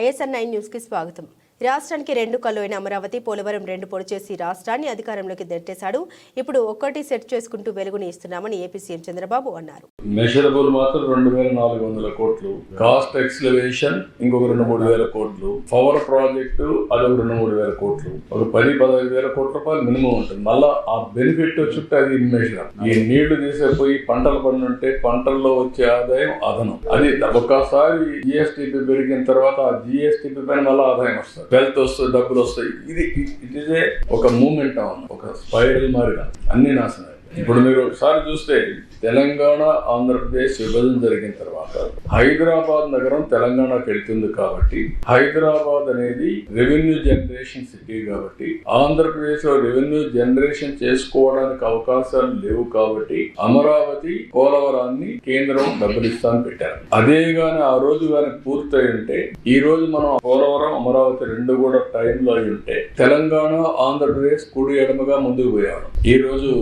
ISR nine న్యూస్కి స్వాగతం. రాష్ట్రానికి రెండు కళ్ళు అయిన అమరావతి పోలవరం రెండు పొడి చేసి రాష్ట్రాన్ని అధికారంలోకి దట్టేశాడు. ఇప్పుడు ఒక్కటి సెట్ చేసుకుంటూ వెలుగుని ఇస్తున్నామని ఏపీ సీఎం చంద్రబాబు అన్నారు. మెషరబుల్ మాత్రం రెండు వేల నాలుగు వందల కోట్లు. కాస్ట్ ఎక్స్లవేషన్ ఇంకొక రెండు మూడు వేల కోట్లు. పవర్ ప్రాజెక్టు అదొక రెండు మూడు వేల కోట్లు. ఒక పది పదహైదు వేల కోట్ల రూపాయలు మినిమం ఉంటుంది. మళ్ళా ఆ బెనిఫిట్ చుట్టూ అది మెషర్ ఈ నీళ్ళు తీసేపోయి పంటలు పండుంటే పంటల్లో వచ్చే ఆదాయం అదనం. అది ఒక్కసారి జిఎస్టిపి పెరిగిన తర్వాత ఆ జిఎస్టిపి పైన మళ్ళీ ఆదాయం వస్తుంది. వెల్త్ వస్తుంది డబ్బులు వస్తాయి. ఇది ఇట్ ఇస్ ఏ ఒక మూమెంట్ ఒక స్పైరల్ మారిగా అన్ని నాశనం ఇప్పుడు మీరు ఒకసారి చూస్తే తెలంగాణ ఆంధ్రప్రదేశ్ విభజన జరిగిన తర్వాత హైదరాబాద్ నగరం తెలంగాణకి వెళ్తుంది కాబట్టి హైదరాబాద్ అనేది రెవెన్యూ జనరేషన్ సిటీ కాబట్టి ఆంధ్రప్రదేశ్లో రెవెన్యూ జనరేషన్ చేసుకోవడానికి అవకాశాలు లేవు కాబట్టి అమరావతి పోలవరాన్ని కేంద్రం డబ్బులు ఇస్తాను పెట్టారు. అదే గాని ఆ రోజు గాని పూర్తయి ఉంటే ఈ రోజు మనం పోలవరం అమరావతి రెండు కూడా టైంలో అయి ఉంటే తెలంగాణ ఆంధ్రప్రదేశ్ కుడి ఎడమగా ముందుకు పోయారు ఈ రోజు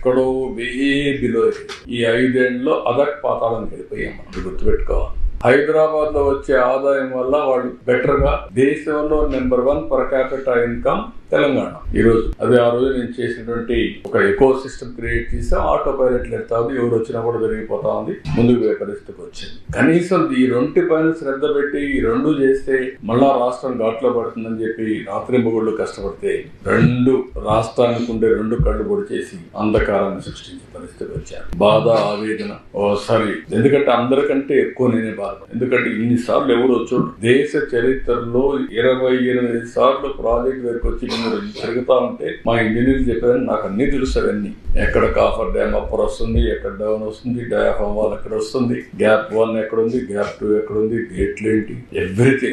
ఎక్కడో వే బిలో ఈ ఐదేళ్ళలో అదర్ పాతాళానికి వెళ్ళిపోయాం మనం. గుర్తుపెట్టుకోవాలి. హైదరాబాద్లో వచ్చే ఆదాయం వల్ల వాళ్ళు బెటర్గా దేశంలో number one per capital income Telangana. ఈరోజు. అదే అది ఆ రోజు నేను చేసినటువంటి ఒక ఎకో సిస్టమ్ క్రియేట్ చేసి ఆటో పైలట్ వెళ్తా ఉంది ఎవరు వచ్చినా కూడా జరిగిపోతా ఉంది ముందుకు పోయే పరిస్థితికి వచ్చింది. కనీసం ఈ రెండు పైన శ్రద్ధ పెట్టి ఈ రెండు చేస్తే మళ్ళా రాష్ట్రం ఘాట్లో పడుతుందని చెప్పి రాత్రి మొగుళ్ళు కష్టపడితే రెండు రాష్ట్రానికి ఉండే రెండు కళ్ళు పొడి చేసి అంధకారాన్ని సృష్టించే పరిస్థితికి వచ్చారు. బాధ ఆవేదన ఓ ఎందుకంటే అందరికంటే ఎక్కువ నేనే బాధ. ఎందుకంటే ఇన్ని సార్లు ఎవరు వచ్చాడు దేశ చరిత్రలో ఇరవై ఎనిమిది సార్లు ప్రాజెక్ట్ దగ్గరకు వచ్చి మీరు తిరుగుతా ఉంటే మా ఇంజనీర్ చెప్పారని నాకు అన్ని తెలుసు అవన్నీ. ఎక్కడ కాఫర్ డ్యామ్ అప్పర్ వస్తుంది ఎక్కడ డౌన్ వస్తుంది డయాఫామ్ వాల్ ఎక్కడ వస్తుంది గ్యాప్ వన్ ఎక్కడ ఉంది గ్యాప్ టూ ఎక్కడ ఉంది గేట్లు ఏంటి ఎవ్రీథింగ్